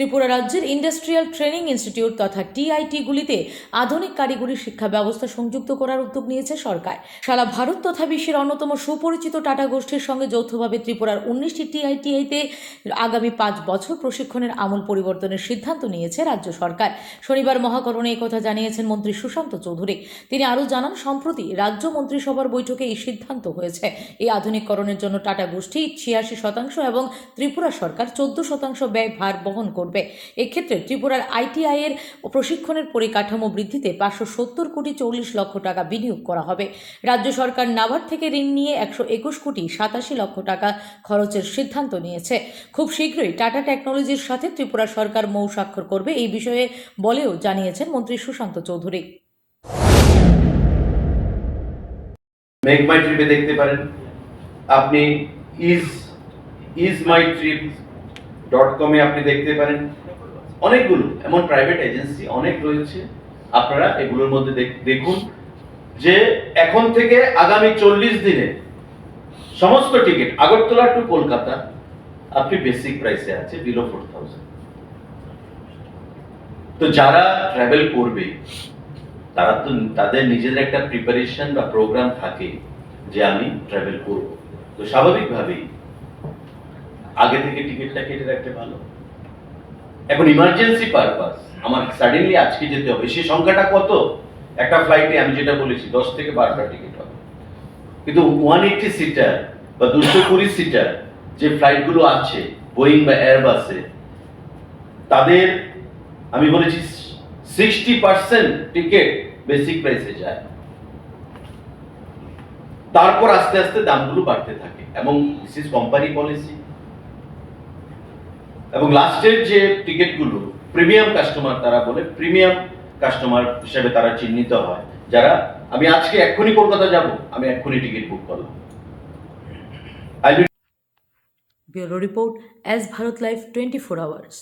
ত্রিপুরা রাজ্যের industrial training institute তথা টিআইটিগুলিতে আধুনিক কারিগরি শিক্ষা ব্যবস্থা সংযুক্ত করার উদ্যোগ নিয়েছে সরকার। সারা ভারত তথা বিশ্বের অন্যতম সুপরিচিত টাটা গোষ্ঠীর সঙ্গে যৌথভাবে ত্রিপুরার উনিশটি টিআইটিআইতে আগামী পাঁচ বছর প্রশিক্ষণের আমূল পরিবর্তনের সিদ্ধান্ত নিয়েছে রাজ্য সরকার। শনিবার মহাকরণে কথা জানিয়েছেন মন্ত্রী সুশান্ত চৌধুরী। তিনি আরও জানান, সম্প্রতি রাজ্য মন্ত্রিসভার বৈঠকে এই সিদ্ধান্ত হয়েছে। এই আধুনিককরণের জন্য টাটা গোষ্ঠী ছিয়াশি শতাংশ এবং ত্রিপুরা সরকার চোদ্দ শতাংশ ব্যয় ভার বহন করবে। এক্ষেত্রে ত্রিপুরার আইটিআই এর প্রশিক্ষণের পরিকাঠামো বৃদ্ধিতে পাঁচশো সত্তর কোটি চল্লিশ লক্ষ টাকা বিনিয়োগ করা হবে। রাজ্য সরকার নাবার্ড থেকে ঋণ নিয়ে একশো একুশ কোটি সাতাশি লক্ষ টাকা খরচের সিদ্ধান্ত নিয়েছে। খুব শীঘ্রই টাটা টেকনোলজির সাথে ত্রিপুরা সরকার মৌ স্বাক্ষর করবে এই বিষয়ে বলেও জানিয়েছেন মন্ত্রী সুশান্ত চৌধুরী। মেক মাই ট্রিপে দেখতে পারেন। আপনি ease ease my trip dot কমে আপনি দেখতে পারেন। অনেকগুলো, এমন প্রাইভেট এজেন্সি অনেক রয়েছে। আপনারা এগুলোর মধ্যে দেখুন যে এখন থেকে আগামী চল্লিশ দিনে সমস্ত টিকিট আগরতলা টু কলকাতা, আপনি বেসিক প্রাইসে আছে বিলো ফোর থাউজেন্ড তো যারা ট্রাভেল করবে, তারা তো তাদের নিজেদের একটা প্রিপারেশন বা প্রোগ্রাম থাকে যে আমি ট্রাভেল করব। তো স্বাভাবিকভাবেই আগে থেকে টিকিটটা কেটে রাখতে ভালো এখন ইমার্জেন্সি পারপাস আমার সাডেনলি আজকে যেতে হবে। সে সংখ্যাটা কত? একটা ফ্লাইটে আমি যেটা বলেছি, দশ থেকে বারোটা টিকিট হবে। কিন্তু ওয়ান এইটটি সিটার বা দুশো কুড়ি সিটার যে ফ্লাইটগুলো আছে বোয়িং বা এয়ারবাসে তাদের, আমি বলেছি সিক্সটি পার্সেন্ট টিকিট বেসিক প্রাইসে যায়। তারপর আস্তে আস্তে দামগুলো বাড়তে থাকে। এবং দিস ইজ কোম্পানি পলিসি এবং লাস্টের যে টিকিটগুলো প্রিমিয়াম কাস্টমার তারা বলে প্রিমিয়াম কাস্টমার হিসেবে তারা চিহ্নিত হয়। যারা, আমি আজকে এক্ষুনি কলকাতা যাব, আমি এক্ষুনি টিকিট বুক করলাম। Bureau report S Bharat live twenty four hours.